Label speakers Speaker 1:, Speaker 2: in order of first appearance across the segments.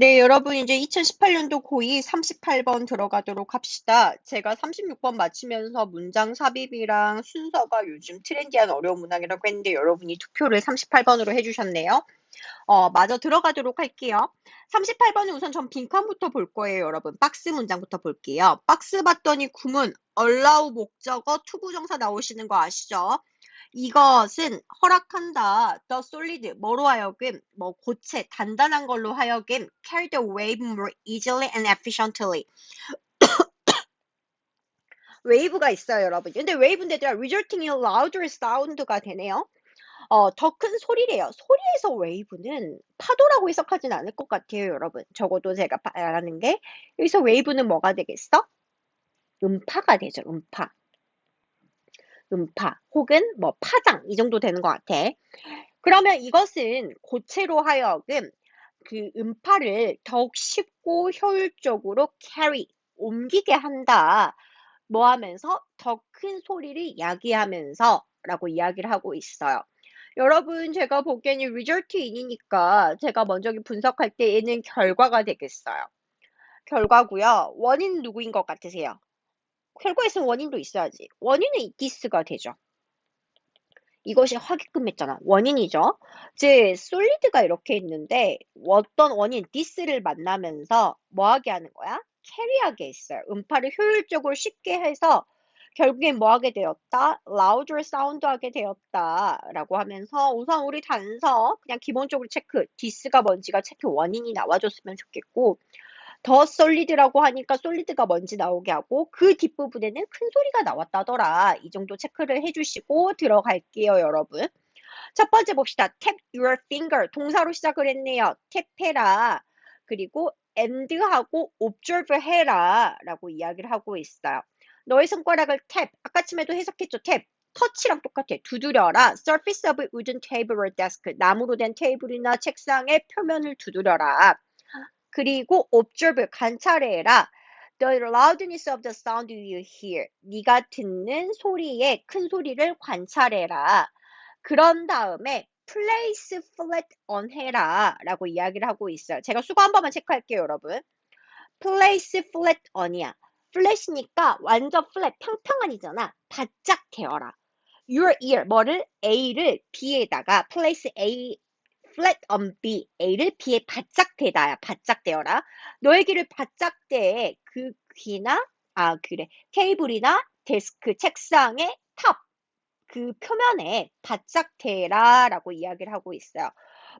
Speaker 1: 네, 여러분 이제 2018년도 고2 38번 들어가도록 합시다. 제가 36번 맞히면서 문장 삽입이랑 순서가 요즘 트렌디한 어려운 문항이라고 했는데 여러분이 투표를 38번으로 해주셨네요. 어, 마저 들어가도록 할게요. 38번은 우선 전 빈칸부터 볼 거예요, 여러분. 박스 문장부터 볼게요. 박스 봤더니 구문, allow 목적어, 투부정사 나오시는 거 아시죠? 이것은 허락한다. The solid 뭐로 하여금 뭐 고체 단단한 걸로 하여금 carry the wave more easily and efficiently. 웨이브가 있어요, 여러분. 근데 웨이브인데 아니라 resulting in louder sound가 되네요. 어, 더 큰 소리래요. 소리에서 웨이브는 파도라고 해석하진 않을 것 같아요, 여러분. 적어도 제가 말하는 게 여기서 웨이브는 뭐가 되겠어? 음파가 되죠, 음파. 음파 혹은 뭐 파장 이 정도 되는 것 같아. 그러면 이것은 고체로 하여금 그 음파를 더욱 쉽고 효율적으로 carry 옮기게 한다. 뭐 하면서 더 큰 소리를 야기하면서 라고 이야기를 하고 있어요. 여러분 제가 보기에는 result in이니까 제가 먼저 분석할 때 얘는 결과가 되겠어요. 결과고요. 원인 누구인 것 같으세요? 결과에서 원인도 있어야지. 원인은 this가 되죠. 이것이 하게끔 했잖아. 원인이죠. 즉, 솔리드가 이렇게 있는데 어떤 원인 this를 만나면서 뭐하게 하는 거야? 캐리하게 했어요. 음파를 효율적으로 쉽게 해서 결국엔 뭐하게 되었다? louder sound하게 되었다. 라고 하면서 우선 우리 단서 그냥 기본적으로 체크, this가 뭔지가 체크 원인이 나와줬으면 좋겠고 더 솔리드라고 하니까 솔리드가 뭔지 나오게 하고 그 뒷부분에는 큰 소리가 나왔다더라. 이 정도 체크를 해주시고 들어갈게요, 여러분. 첫 번째 봅시다. tap your finger. 동사로 시작을 했네요. 탭해라. 그리고 and하고 observe 해라. 라고 이야기를 하고 있어요. 너의 손가락을 탭. 아까쯤에도 해석했죠. 탭. 터치랑 똑같아. 두드려라. surface of wooden table or desk. 나무로 된 테이블이나 책상의 표면을 두드려라. 그리고 observe 관찰해라. The loudness of the sound you hear. 네가 듣는 소리의 큰 소리를 관찰해라. 그런 다음에 place flat on 해라 라고 이야기를 하고 있어요. 제가 수거 한 번만 체크할게요, 여러분. place flat on이야. flat이니까 완전 flat, 평평한이잖아. 바짝 대어라. your ear, 뭐를? A를 B에다가 place A flat on B, A를 B에 바짝 대다야. 바짝 대어라. 너의 귀를 바짝 대. 그 귀나, 아, 그래. 테이블이나 데스크, 책상의 탑. 그 표면에 바짝 대라 라고 이야기를 하고 있어요.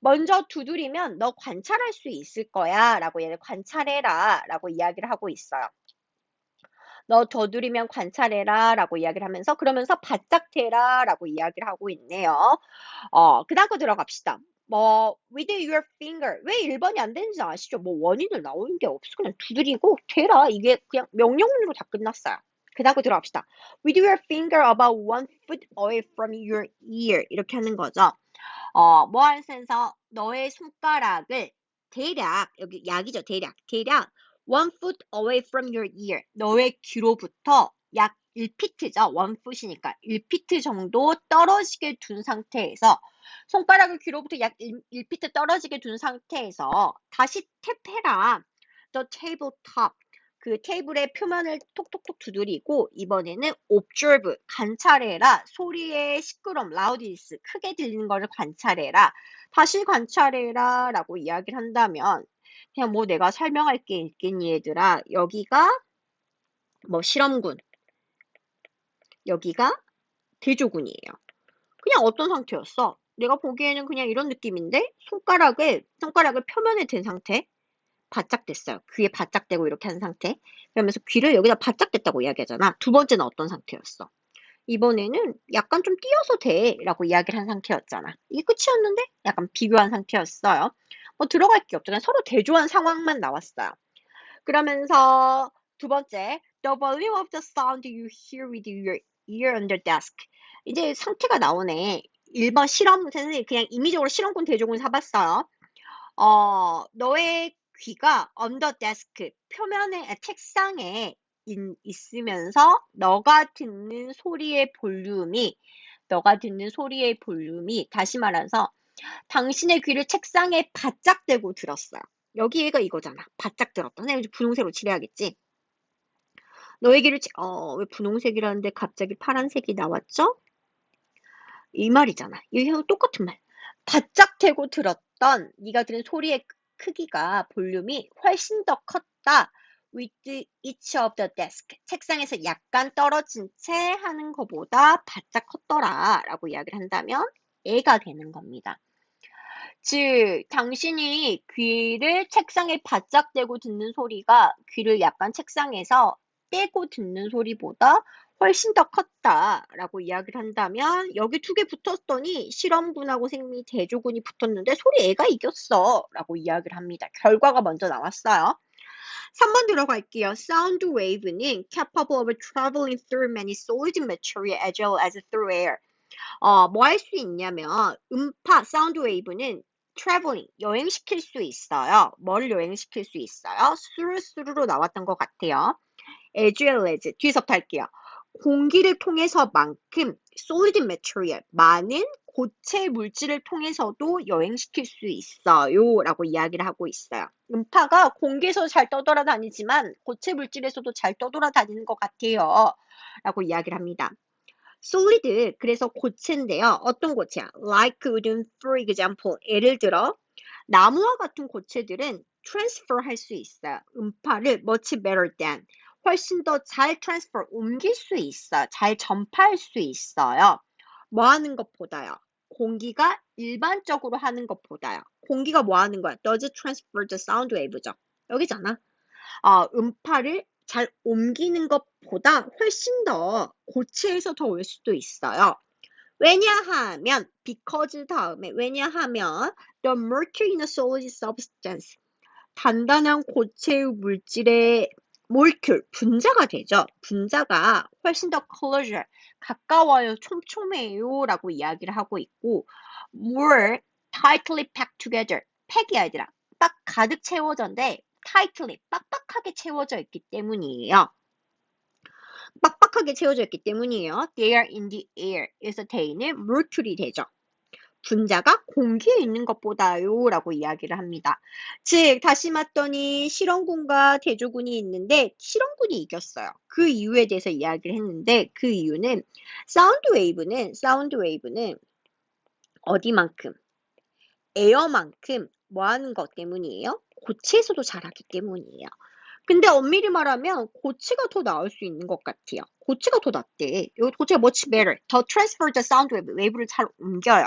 Speaker 1: 먼저 두드리면 너 관찰할 수 있을 거야 라고 얘를 관찰해라 라고 이야기를 하고 있어요. 너 두드리면 관찰해라 라고 이야기를 하면서 그러면서 바짝 대라 라고 이야기를 하고 있네요. 어, 그 다음 거 들어갑시다. 뭐 with your finger 왜 1번이 안 되는지 아시죠? 뭐 원인을 나오는 게 없어 그냥 두드리고 되라 이게 그냥 명령문으로 다 끝났어요. 그 다음 거 들어갑시다. with your finger about one foot away from your ear 이렇게 하는 거죠. 어, 뭐 하면서 너의 손가락을 대략 여기 약이죠 대략 대략 one foot away from your ear 너의 귀로부터 약 1피트죠. 원 풋이니까 1피트 정도 떨어지게 둔 상태에서 손가락을 귀로부터 약 1, 1피트 떨어지게 둔 상태에서 다시 탭해라. The table top. 그 테이블의 표면을 톡톡톡 두드리고 이번에는 observe 관찰해라 소리의 시끄럼 loudness 크게 들리는 것을 관찰해라 다시 관찰해라 라고 이야기를 한다면 그냥 뭐 내가 설명할 게 있겠니 얘들아 여기가 뭐 실험군 여기가 대조군이에요 그냥 어떤 상태였어 내가 보기에는 그냥 이런 느낌인데 손가락을 손가락을 표면에 댄 상태 바짝 됐어요. 귀에 바짝 대고 이렇게 한 상태. 그러면서 귀를 여기다 바짝 댔다고 이야기하잖아. 두 번째는 어떤 상태였어? 이번에는 약간 좀 띄어서 돼 라고 이야기를 한 상태였잖아. 이게 끝이었는데 약간 비교한 상태였어요. 뭐 들어갈 게 없잖아요. 서로 대조한 상황만 나왔어요. 그러면서 두 번째, the volume of the sound you hear with your ear on the desk. 이제 상태가 나오네. 1번 실험, 선생님 그냥 임의적으로 실험군 대조군 사봤어요. 어, 너의 귀가 언더 데스크, 표면에, 아, 책상에 인, 있으면서 너가 듣는 소리의 볼륨이, 너가 듣는 소리의 볼륨이, 다시 말해서 당신의 귀를 책상에 바짝 대고 들었어요. 여기 얘가 이거잖아. 바짝 들었다. 선생님 분홍색으로 칠해야겠지. 너에게를 치- 어, 왜 분홍색이라는데 갑자기 파란색이 나왔죠? 이 말이잖아. 이거 똑같은 말. 바짝 대고 들었던 네가 들은 소리의 크- 크기가 볼륨이 훨씬 더 컸다. with each of the desk. 책상에서 약간 떨어진 채 하는 것보다 바짝 컸더라. 라고 이야기를 한다면 애가 되는 겁니다. 즉, 당신이 귀를 책상에 바짝 대고 듣는 소리가 귀를 약간 책상에서 떼고 듣는 소리보다 훨씬 더 컸다라고 이야기를 한다면 여기 두 개 붙었더니 실험군하고 생리 대조군이 붙었는데 소리 애가 이겼어 라고 이야기를 합니다. 결과가 먼저 나왔어요. 3번 들어갈게요. Sound wave는 capable of traveling through many solid material as well as through air. 어, 뭐 할 수 있냐면 음파 사운드 웨이브는 traveling 여행시킬 수 있어요. 뭘 여행시킬 수 있어요? 스루스루로 나왔던 것 같아요. As well as 뒤에서부터 할게요. 공기를 통해서만큼 solid material 많은 고체 물질을 통해서도 여행시킬 수 있어요 라고 이야기를 하고 있어요. 음파가 공기에서 잘 떠돌아다니지만 고체 물질에서도 잘 떠돌아다니는 것 같아요 라고 이야기를 합니다. solid 그래서 고체인데요. 어떤 고체야? like wooden for example 예를 들어 나무와 같은 고체들은 transfer 할 수 있어요. 음파를 much better than 훨씬 더잘 transfer 옮길 수 있어요. 잘 전파할 수 있어요. 뭐 하는 것보다요? 공기가 일반적으로 하는 것보다요. 공기가 뭐 하는 거야? does transfer the sound wave죠. 여기잖아. 어, 음파를 잘 옮기는 것보다 훨씬 더 고체에서 더 올 수도 있어요. 왜냐하면 because 다음에 왜냐하면 the mercury in a solid substance 단단한 고체의 물질의 몰큘 분자가 되죠. 분자가 훨씬 더 closer 가까워요, 촘촘해요 라고 이야기를 하고 있고 more tightly packed together 팩이 아니라 딱 가득 채워져인데 tightly 빡빡하게 채워져 있기 때문이에요. 빡빡하게 채워져 있기 때문이에요. They are in the air. 그래서 they는 mercury 되죠. 분자가 공기에 있는 것보다요 라고 이야기를 합니다. 즉 다시 맞더니 실험군과 대조군이 있는데 실험군이 이겼어요. 그 이유에 대해서 이야기를 했는데 그 이유는 사운드 웨이브는 사운드 웨이브는 어디만큼 에어만큼 뭐 하는 것 때문이에요? 고체에서도 자라기 때문이에요. 근데 엄밀히 말하면 고체가 더 나을 수 있는 것 같아요. 고체가 더 낫대. 여기 고체가 much better. 더 transfer the sound wave. 웨이브를 잘 옮겨요.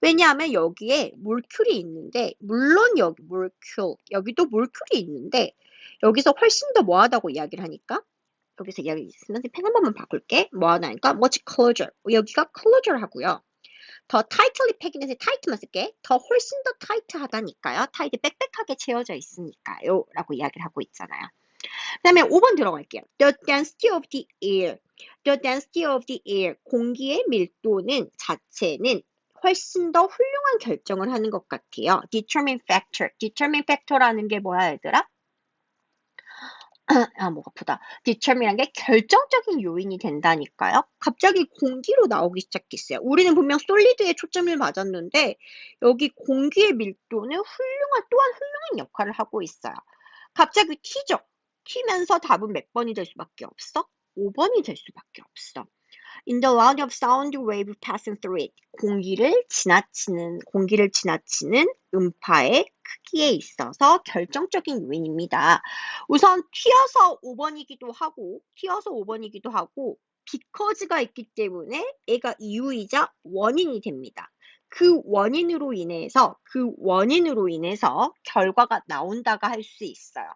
Speaker 1: 왜냐하면 여기에 몰큘이 있는데 물론 여기 몰큘 여기도 몰큘이 있는데 여기서 훨씬 더 뭐하다고 이야기를 하니까? 여기서 이야기 선생님 펜한 번만 바꿀게. 뭐하다니까 much closer 여기가 closer 하고요. 더 tightly packing해서 tight만 쓸게. 더 훨씬 더 tight하다니까요. tight 빽빽하게 채워져 있으니까요. 라고 이야기를 하고 있잖아요. 그 다음에 5번 들어갈게요. The density of the air. The density of the air. 공기의 밀도는 자체는 훨씬 더 훌륭한 결정을 하는 것 같아요. determine factor. determine factor라는 게 뭐야, 얘들아? 아, 목 아프다. determine란 게 결정적인 요인이 된다니까요. 갑자기 공기로 나오기 시작했어요. 우리는 분명 솔리드에 초점을 맞았는데 여기 공기의 밀도는 훌륭한 또한 훌륭한 역할을 하고 있어요. 갑자기 튀죠. 튀면서 답은 몇 번이 될 수밖에 없어? 5번이 될 수밖에 없어. In the line of sound wave passing through it. 공기를 지나치는, 공기를 지나치는 음파의 크기에 있어서 결정적인 요인입니다. 우선 튀어서 5번이기도 하고, 튀어서 5번이기도 하고, because가 있기 때문에 얘가 이유이자 원인이 됩니다. 그 원인으로 인해서, 그 원인으로 인해서 결과가 나온다가 할 수 있어요.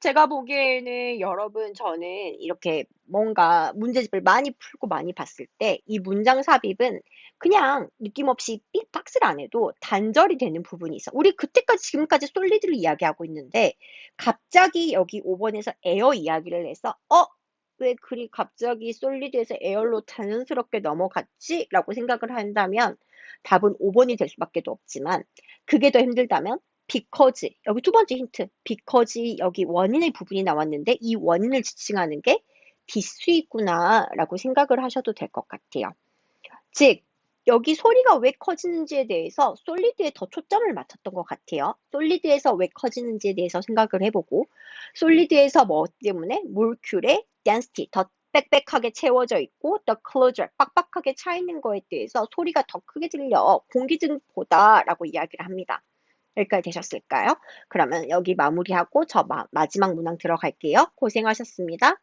Speaker 1: 제가 보기에는 여러분 저는 이렇게 뭔가 문제집을 많이 풀고 많이 봤을 때 이 문장 삽입은 그냥 느낌 없이 삑 박스를 안 해도 단절이 되는 부분이 있어. 우리 그때까지 지금까지 솔리드를 이야기하고 있는데 갑자기 여기 5번에서 에어 이야기를 해서 어? 왜 그리 갑자기 솔리드에서 에어로 자연스럽게 넘어갔지? 라고 생각을 한다면 답은 5번이 될 수밖에 없지만 그게 더 힘들다면 because 여기 두 번째 힌트 because 여기 원인의 부분이 나왔는데 이 원인을 지칭하는 게 디스이구나 라고 생각을 하셔도 될 것 같아요. 즉 여기 소리가 왜 커지는지에 대해서 솔리드에 더 초점을 맞췄던 것 같아요. 솔리드에서 왜 커지는지에 대해서 생각을 해보고 솔리드에서 뭐 때문에 몰큘의 density 더 빽빽하게 채워져 있고 the closure 빡빡하게 차 있는 거에 대해서 소리가 더 크게 들려 공기 등보다 라고 이야기를 합니다. 여기까지 되셨을까요? 그러면 여기 마무리하고 저 마, 마지막 문항 들어갈게요. 고생하셨습니다.